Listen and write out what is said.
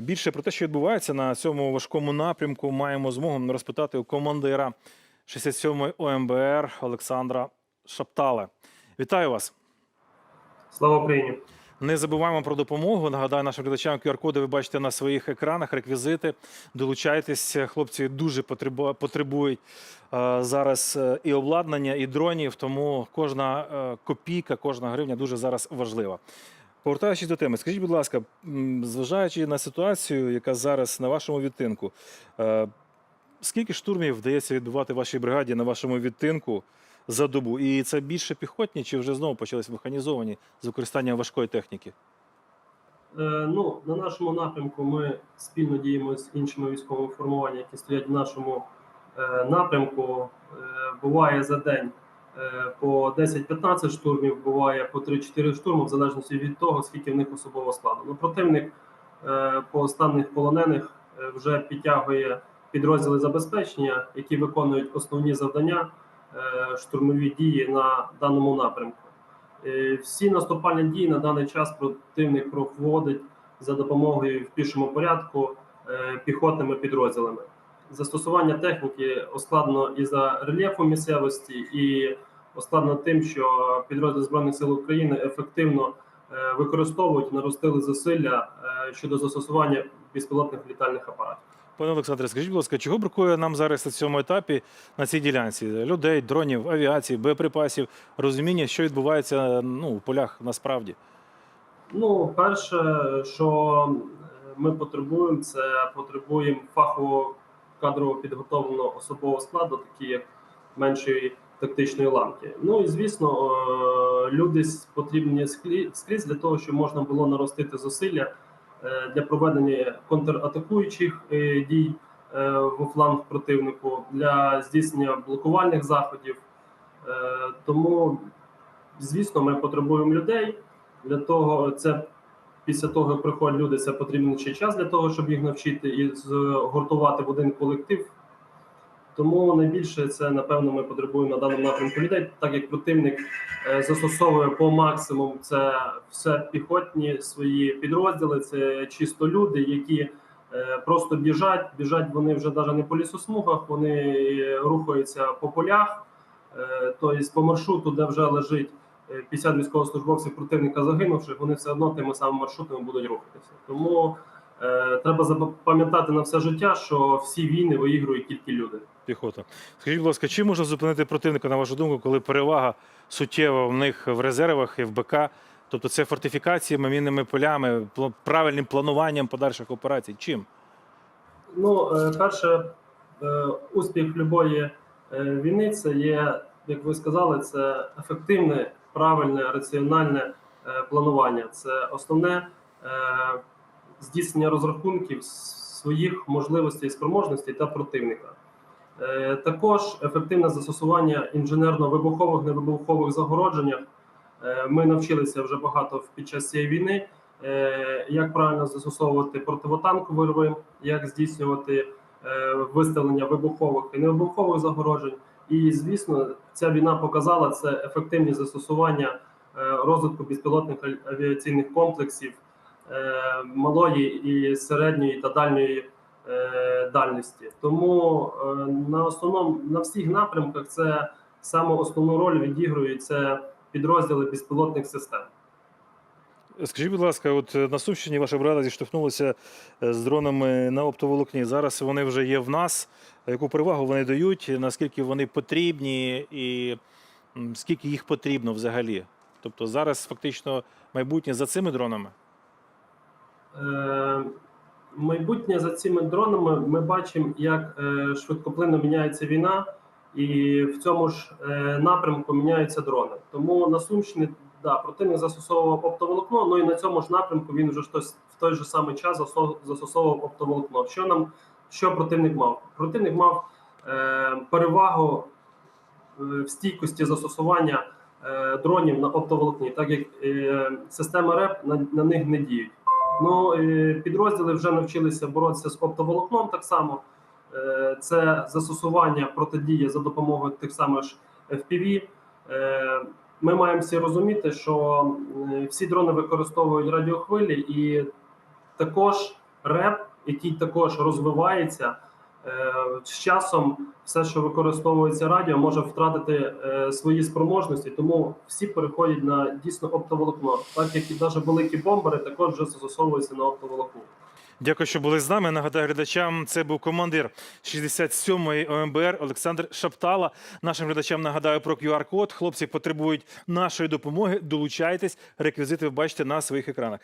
Більше про те, що відбувається на цьому важкому напрямку, маємо змогу розпитати у командира 67-ї ОМБР Олександра Шаптале. Вітаю вас! Слава Україні! Не забуваємо про допомогу. Нагадаю нашим глядачам QR-коди ви бачите на своїх екранах, реквізити. Долучайтесь. Хлопці дуже потребують е, зараз е, і обладнання, і дронів. Тому кожна е, копійка, кожна гривня дуже зараз важлива. Повертаючись до теми, скажіть, будь ласка, зважаючи на ситуацію, яка зараз на вашому відтинку, е, скільки штурмів вдається відбувати вашій бригаді на вашому відтинку за добу? І це більше піхотні, чи вже знову почались механізовані з використанням важкої техніки? Е, ну, на нашому напрямку ми спільно діємо з іншими військовими формуваннями, які стоять в нашому е, напрямку. Буває за день по 10-15 штурмів, буває по 3-4 штурми, в залежності від того, скільки в них особового складу. Ну, противник е, по останніх полонених е, вже підтягує підрозділи забезпечення, які виконують основні завдання е, штурмові дії на даному напрямку. Е, Всі наступальні дії на даний час противник проводить за допомогою в пішому порядку е, піхотними підрозділами. Застосування техніки оскладно і за рельєфом місцевості, і оскладно тим, що підрозділи збройних сил України ефективно е, використовують наростили зусилля е, щодо застосування безпілотних літальних апаратів. Пане Олександре, скажіть, будь ласка, чого бракує нам зараз на цьому етапі на цій ділянці? Людей, дронів, авіації, боєприпасів, розуміння, що відбувається ну, у полях насправді? Ну, перше, що ми потребуємо, це потребуємо фахово кадрово підготовленого особового складу, такі як меншої тактичної ланки. Ну і звісно, е, люди потрібні скрізь для того, щоб можна було наростити зусилля е, для проведення контратакуючих е, дій во фланг противнику, для здійснення блокувальних заходів. Тому, звісно, ми потребуємо людей. Для того це після того, як приходять люди, це потрібен ще час для того, щоб їх навчити і згуртувати в один колектив. Тому найбільше це напевно ми потребуємо на даному напрямку людей, так як противник е, застосовує по максимуму це все піхотні свої підрозділи, це чисто люди, які е, просто біжать. Біжать вони вже навіть не по лісосмугах, вони е, рухаються по полях, тобто по маршруту, де вже лежить е, 50 військовослужбовців противника загинувших, вони все одно тими самими маршрутами будуть рухатися. Тому треба запам'ятати на все життя, що всі війни виігрують тільки люди. Піхота. Скажіть, будь ласка, чим можна зупинити противника, на вашу думку, коли перевага суттєва в них в резервах і в БК? Тобто це фортифікаціями, мінними полями, правильним плануванням подальших операцій? Чим? Ну, е, перше, е, успіх любої е, війни це є, як ви сказали, це ефективне, правильне, раціональне е, планування. Це основне е, здійснення розрахунків своїх можливостей спроможностей та противника. Е, Також ефективне застосування інженерно-вибухових невибухових загородженнях. Е, Ми навчилися вже багато під час цієї війни е, як правильно застосовувати противотанкові рви, як здійснювати виставлення вибухових і невибухових загороджень. І звісно, ця війна показала це ефективні застосування розвитку безпілотних авіаційних комплексів малої і середньої та дальньої е, дальності. Тому е, на основному на всіх напрямках це саме основну роль відігрують це підрозділи безпілотних систем. Скажіть, будь ласка, от е, на Сумщині ваша бригада зіштовхнулася е, з дронами на оптоволокні. Зараз вони вже є в нас. Яку перевагу вони дають, наскільки вони потрібні і скільки їх потрібно взагалі? Тобто зараз фактично майбутнє за цими дронами? Е, майбутнє за цими дронами ми бачимо, як е, швидкоплинно міняється війна, і в цьому ж е, напрямку міняються дрони. Тому на Сумщині да, противник застосовував оптоволокно, ну і на цьому ж напрямку він вже ж в той же самий час застосовував оптоволокно. Що нам що противник мав? Противник мав е, перевагу в стійкості застосування дронів на оптоволокні, так як е, системи РЕП на, на них не діють. Ну, підрозділи вже навчилися боротися з оптоволокном так само. Е, Це застосування протидії за допомогою тих самих ж FPV. Е, Ми маємо всі розуміти, що е, всі дрони використовують радіохвилі, і також РЕП, який також розвивається. Е, З часом все, що використовується радіо, може втратити е, свої спроможності, тому всі переходять на дійсно оптоволокно, так як і навіть великі бомбери також вже застосовуються на оптоволокно. Дякую, що були з нами. Нагадаю глядачам, це був командир 67-ї ОМБР Олександр Шаптала. Нашим глядачам нагадаю про QR-код. Хлопці потребують нашої допомоги. Долучайтесь. Реквізити ви бачите на своїх екранах.